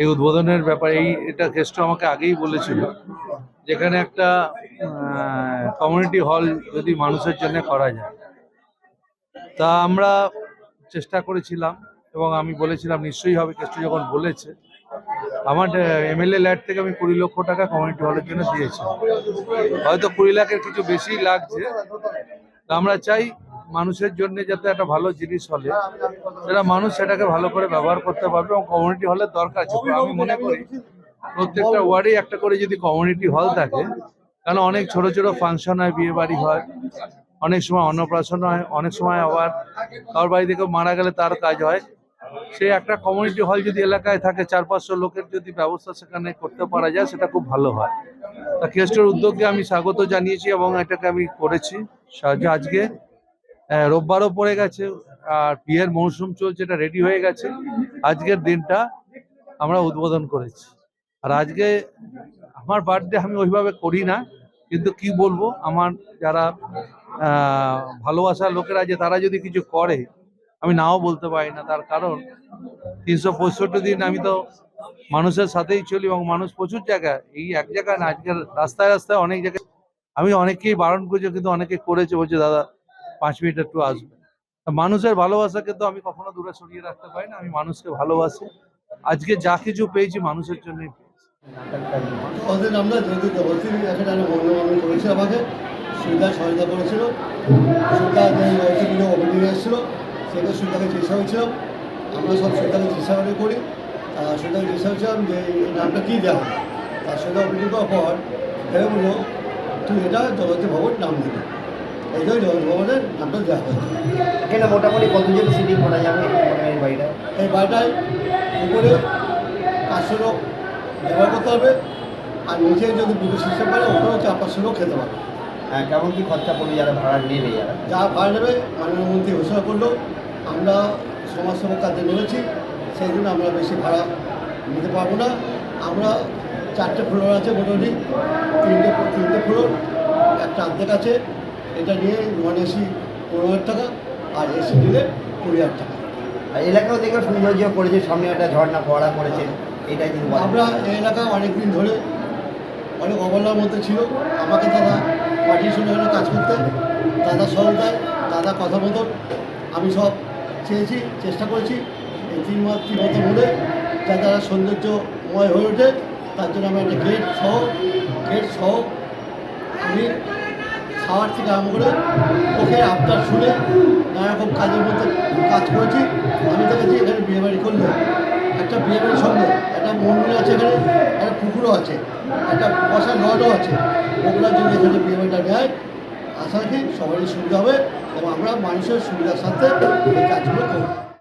এই উদ্বোধনের ব্যাপারে এই এটা কেসটা আমাকে আগেই বলেছিল। যেখানে একটা কমিউনিটি হল যদি মানুষের জন্য করা যায়। তা আমরা চেষ্টা করেছিলাম এবং আমি বলেছিলাম, নিশ্চয়ই হবে কেসটা যখন বলেছে, আমার এমএলএ ল্যাড থেকে আমি কুড়ি লক্ষ টাকা কমিউনিটি হলের জন্য দিয়েছি হয়তো কুড়ি লাখের কিছু বেশি লাগছে। আমরা চাই মানুষের জন্য যাতে একটা ভালো জিনিস হলে, সেটা মানুষ সেটাকে ভালো করে ব্যবহার করতে পারবে এবং কমিউনিটি হলের দরকার আছে। আমি মনে করি প্রত্যেকটা ওয়ার্ডে একটা করে যদি কমিউনিটি হল থাকে কারণ অনেক ছোট ছোট ফাংশন হয়, বিয়ে বাড়ি হয়, অনেক সময় অন্নপ্রাশন হয়, অনেক সময় আবার কারোর বাড়ি থেকে মারা গেলে তার কাজ হয়। সেই একটা কমিউনিটি হল যদি এলাকায় থাকে, চার পাঁচশো লোকের যদি ব্যবস্থা সেখানে করতে পারা যায়, সেটা খুব ভালো হয়। তা কেস্টের উদ্যোগকে আমি স্বাগত জানিয়েছি এবং এটাকে আমি করেছি। সাহায্য আজকে রোববারও পড়ে গেছে, আর বিয়ের মৌসুম চলছে, এটা রেডি হয়ে গেছে। আজকের দিনটা আমরা উদ্বোধন করেছি। আর আজকে আমার বার্থডে আমি ওইভাবে করি না, কিন্তু কি বলব, আমার যারা ভালোবাসার লোকেরা যে তারা যদি কিছু করে, আমি নাও বলতে পারি না, তার কারণ তিনশো পঁয়ষট্টি দিন আমি তো মানুষের সাথেই চলি, এবং মানুষ প্রচুর জায়গায়, এই এক জায়গায় না, আজকের রাস্তায় রাস্তায় অনেক জায়গায়, আমি অনেকেই বারণ করছি, কিন্তু অনেকে করেছে, বলছে, দাদা পাঁচ মিনিট একটু আসবে। মানুষের ভালোবাসাকে তো আমি কখনো দূরে সরিয়ে রাখতে পারি না, আমি মানুষকে ভালোবাসি। আজকে যা কিছু পেয়েছি মানুষের জন্যই আমাকে। সহায়তা করেছিল। আমরা সব চেষ্টা করে যে নামটা বলল তুই এটা জগতী ভবন নাম দিবি। এই জন্য জগৎ ভবনের নামটা দেওয়া হয়েছে এখানে মোটামুটি কতজন সিটিং করা যাবে এই বাড়িটা? এই বাড়িটায় উপরে পাঁচশো লোক ব্যবহার করতে হবে আর নিচে যদি দুটো সিস্টেম ওখানেও চার পাঁচশো লোক খেতে পারবে। হ্যাঁ, কেমন কি খরচা পড়বে যারা ভাড়া নেবে যারা? যা ভাড়া নেবে মাননীয় মন্ত্রী ঘোষণা করল আমরা সমাজসেবক কাজে নেমেছি সেই জন্য আমরা বেশি ভাড়া নিতে পারব না। আমরা চারটে ফ্লোর আছে মোটামুটি তিনটে তিনটে ফ্লোর একটা অর্ধেক আছে। এটা নিয়ে নন এসি পনেরো হাজার টাকা আর এসি নিলে কুড়ি হাজার টাকা। আর এলাকাও দেখবে সৌন্দর্য করেছে সামনে একটা ঝর্ণা ফোয়ারা করেছে এটাই কিন্তু বলা। আমরা এই এলাকা অনেক দিন ধরে অনেক অবহেলার মধ্যে ছিল। আমাকে দাদা পার্টির সঙ্গে কাজ করতে। দাদা সহজতায় দাদা কথা মতন আমি সব চেয়েছি চেষ্টা করেছি। এই তিন মাস তিন বছর মধ্যে যাতে তারা সৌন্দর্যময় হয়ে ওঠে তার জন্য আমি একটা গেট সহ গেট সহ আমি খাওয়ার থেকে আরম্ভ করে ওকে আফটার শুনে নানা রকম কাজের মধ্যে কাজ করেছি। আমি দেখেছি এখানে বিয়েবাড়ি করলে একটা বিয়েবাড়ির সঙ্গে একটা মন্দির আছে এখানে, একটা পুকুরও আছে, একটা বসার লডও আছে। ওগুলোর জন্য এখানে বিয়েবাড়িটা নেয়। আশা রাখি সবারই সুবিধা হবে এবং আমরা মানুষের সুবিধার সাথে এই কাজগুলো করব।